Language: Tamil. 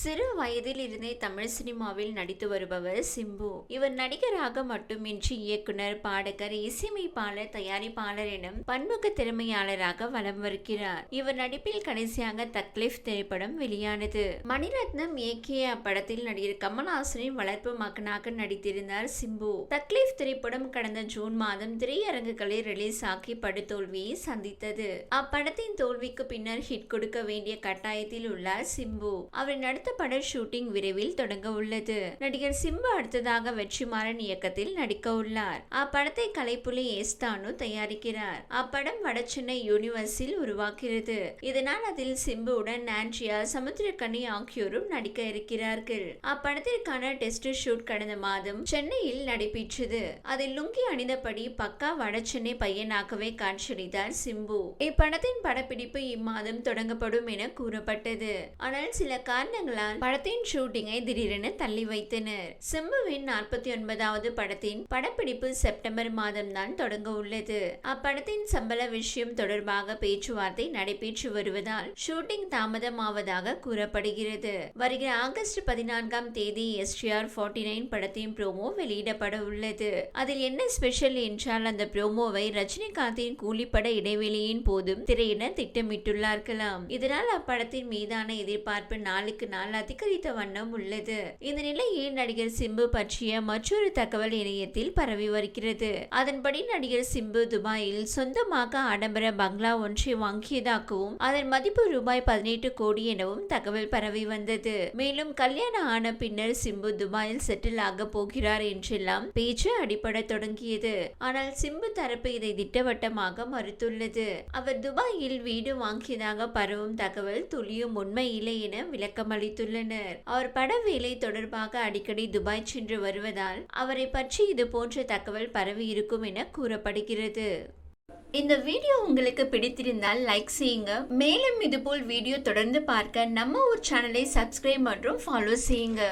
சிறு வயதில் இருந்தே தமிழ் சினிமாவில் நடித்து வருபவர் சிம்பு. இவர் நடிகராக மட்டுமின்றி இயக்குனர் பாடகர் இசையமைப்பாளர் தயாரிப்பாளர் எனும் பன்முக திறமையாளராக வலம் வருகிறார். இவர் நடிப்பில் கடைசியாக தக்லீஃப் திரைப்படம் வெளியானது. மணிரத்னம் இயக்கிய அப்படத்தில் நடிகர் கமல்ஹாசனின் வளர்ப்பு மகனாக நடித்திருந்தார் சிம்பு. தக்லீஃப் திரைப்படம் கடந்த ஜூன் மாதம் திரையரங்குகளில் ரிலீஸ் ஆகி படுதோல்வியை சந்தித்தது. அப்படத்தின் தோல்விக்கு பின்னர் ஹிட் கொடுக்க வேண்டிய கட்டாயத்தில் உள்ளார் சிம்பு. அவரின் அடுத்த பட ஷூட்டிங் விரைவில் தொடங்க உள்ளது. நடிகர் சிம்பு அடுத்ததாக வெற்றிமாறன் இயக்கத்தில் நடிக்க உள்ளார். அப்படத்தை கலைப்புலி ஏஸ்தானு தயாரிக்கிறார். அப்படம் வடசென்னை யூனிவர்ஸில் உருவாக்கிறது இதனால் அதில் சிம்புவுடன் நான்சியா சமுத்திரக்கனி ஆகியோரும் நடிக்க இருக்கிறார்கள். அப்படத்திற்கான டெஸ்ட் ஷூட் கடந்த மாதம் சென்னையில் நடைபெற்றது. அதில் லுங்கி அணிந்தபடி பக்கா வடசென்னை பையனாகவே காட்சியளித்தார் சிம்பு. இப்படத்தின் படப்பிடிப்பு இம்மாதம் தொடங்கப்படும் என கூறப்பட்டது. ஆனால் சில காரணங்கள் காரணங்களால் படத்தின் ஷூட்டிங்கை திடீரென தள்ளி வைத்தனர். சிம்புவின் நாற்பத்தி ஒன்பதாவது படத்தின் படப்பிடிப்பு செப்டம்பர் மாதம் தான் தொடங்க உள்ளது. அப்படத்தின் சம்பள விஷயம் தொடர்பாக பேச்சுவார்த்தை நடைபெற்று வருவதால் ஷூட்டிங் தாமதமாவதாக கூறப்படுகிறது. வருகிற ஆகஸ்ட் பதினான்காம் தேதி எஸ்டிஆர் ஃபார்ட்டி நைன் படத்தின் ப்ரோமோ வெளியிடப்பட உள்ளது. அதில் என்ன ஸ்பெஷல் என்றால் அந்த ப்ரோமோவை ரஜினிகாந்தின் கூலிப்பட இடைவெளியின் போதும் திரையிட திட்டமிட்டுள்ளார்களாம். இதனால் அப்படத்தின் மீதான எதிர்பார்ப்பு நாளுக்கு நாள் அதிகரித்த வண்ணம் உள்ளது. இந்த நிலையில் நடிகர் சிம்பு பற்றிய மற்றொரு தகவல் இணையத்தில் பரவி வருகிறது. அதன்படி நடிகர் சிம்பு துபாயில் சொந்தமாக ஆடம்பர பங்களா ஒன்றை வாங்கியதாகவும் அதன் மதிப்பு ரூபாய் பதினெட்டு கோடி எனவும் தகவல் பரவி வந்தது. மேலும் கல்யாணம் ஆன பின்னர் சிம்பு துபாயில் செட்டில் ஆக போகிறார் என்றெல்லாம் பேச்சு அடிபட தொடங்கியது. ஆனால் சிம்பு தரப்பு இதை திட்டவட்டமாக மறுத்துள்ளது. அவர் துபாயில் வீடு வாங்கியதாக பரவும் தகவல் துளியும் உண்மை இல்லை என விளக்கம் அளித்துள்ளனர். அவர் பட வேலை தொடர்பாக அடிக்கடி துபாய் சென்று வருவதால் அவரை பற்றி இது போன்ற தகவல் பரவி இருக்கும் என கூறப்படுகிறது. இந்த வீடியோ உங்களுக்கு பிடித்திருந்தால் லைக் செய்யுங்க. மேலும் இதுபோல் வீடியோ தொடர்ந்து பார்க்க நம்ம ஊர் சேனலை சப்ஸ்கிரைப் மற்றும் ஃபாலோ செய்யுங்க.